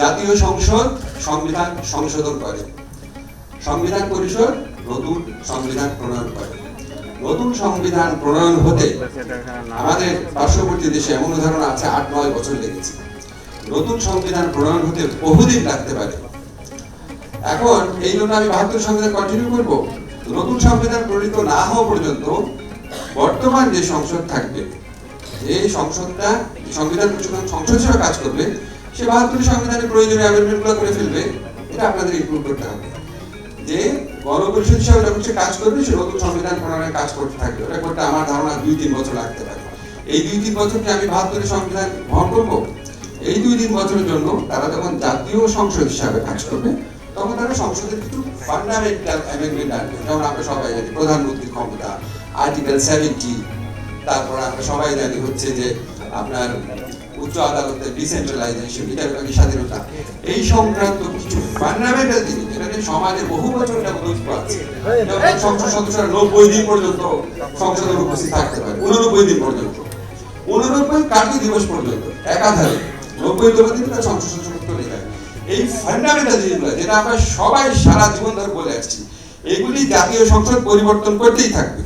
জাতীয় সংসদ সংবিধান সংশোধন করে। সংবিধান পরিষদ নতুন সংবিধান প্রণয়ন করে। নতুন সংবিধান প্রণয়ন হতে আমাদের পার্শ্ববর্তী দেশে এমন উদাহরণ আছে, আট নয় বছর লেগেছে। নতুন সংবিধান প্রণয়ন হতে বহুদিন লাগতে পারে। এখন এই জন্য আমি বাহাত্তর সংবিধান কন্টিনিউ করব। নতুন সংবিধান প্রণীত না হওয়া পর্যন্ত বর্তমান যে সংসদ থাকবে এই সংসদটা, সংবিধান সংসদ হিসেবে কাজ করবে সে বাহাত্তর সংবিধানের প্রয়োজনীয় অ্যামেন্ডমেন্টগুলো করে ফেলবে, এটা আপনাদের ইমপ্রুভ করতে হবে। যে গণপরিষদ হিসাবে যখন সে কাজ করবে, সে নতুন সংবিধান প্রণয়নের কাজ করতে থাকবে। ওটা করতে আমার ধারণা দুই তিন বছর লাগতে পারে। এই দুই তিন বছরকে আমি বাহাত্তরের সংবিধান গ্রহণ করব? এই দুই তিন বছরের জন্য তারা যখন জাতীয় সংসদ হিসাবে কাজ করবে, তখন তারা সংসদের কিছু ফান্ডামেন্টাল অ্যামেন্ডমেন্ট আনবে। যেমন আমরা সবাই জানি, প্রধানমন্ত্রী ক্ষমতা আর্টিকেল সেভেন্টি তারপর আমরা সবাই জানি হচ্ছে যে আপনার উচ্চ আদালতের ডিসেন্ট্রালাইজেশন বিচারকারী স্বাধীনতা, এই সংক্রান্ত কিছু ফান্ডামেন্টাল জিনিস যেটা নিয়ে সমাজে বহু বছর এটা গুরুত্ব আছে সংসদ সদস্যরা নব্বই দিন পর্যন্ত সংসদে উপস্থিত থাকতে পারে, উননব্বই দিন পর্যন্ত, উননব্বই কার্য দিবস পর্যন্ত, একাধারে, নব্বই দিন তার সংসদ সদস্য চলে যায়। এই ফান্ডামেন্টাল জিনিসগুলো, যেটা আমরা সবাই সারা জীবন ধরে বলে আসছি, এগুলি জাতীয় সংসদ পরিবর্তন করতেই থাকবে।